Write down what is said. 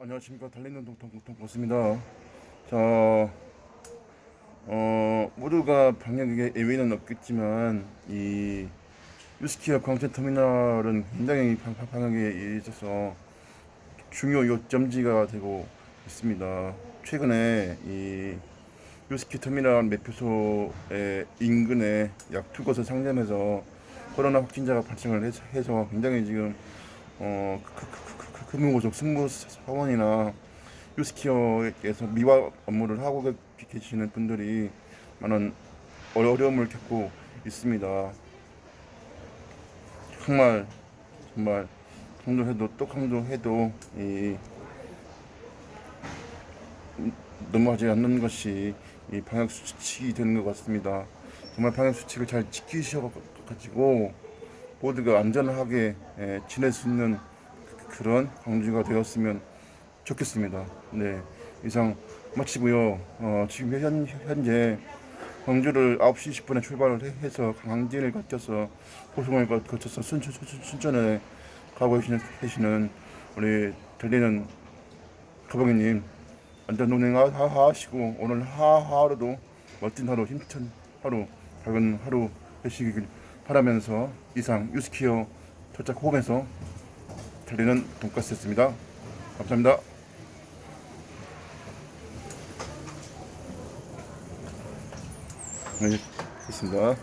안녕하십니까 달리는 동통동통 고습니다. 자, 어 모두가 방역에 예외는 없겠지만 이 유스키어 광천 터미널은 굉장히 방- 방- 방역에 있어서 중요 요점지가 되고 있습니다. 최근에 이 유스키 터미널 매표소의 인근에 약 두 곳을 상점해서 코로나 확진자가 발생을 해서- 굉장히 지금 어, 금융고속 승무사원이나 유스키어에서 미화 업무를 하고 계- 계시는 분들이 많은 어려움을 겪고 있습니다. 정말 정말 강조해도 또 강조해도 이 넘어가지 않는 것이 이 방역 수칙이 되는 것 같습니다. 정말 방역 수칙을 잘 지키셔 가지고 모두가 안전하게 예, 지낼 수 있는 그- 그런 광주가 되었으면 좋겠습니다. 네, 이상 마치고요. 어, 지금 현, 현재 광주를 9시 10분에 출발을 해- 해서 강진을 거쳐서 고성을 거- 거쳐서 순천, 순천, 순천 에 가고 계시는, 계시는 우리 들리는 가방님 안전 운행하시고 오늘 하, 하루도 멋진 하루 힘찬 하루 밝은 하루 되시길 바라면서 이상 유스키어 도착 홈에서 달리는 돈가스였습니다. 감사합니다. 네, 됐습니다.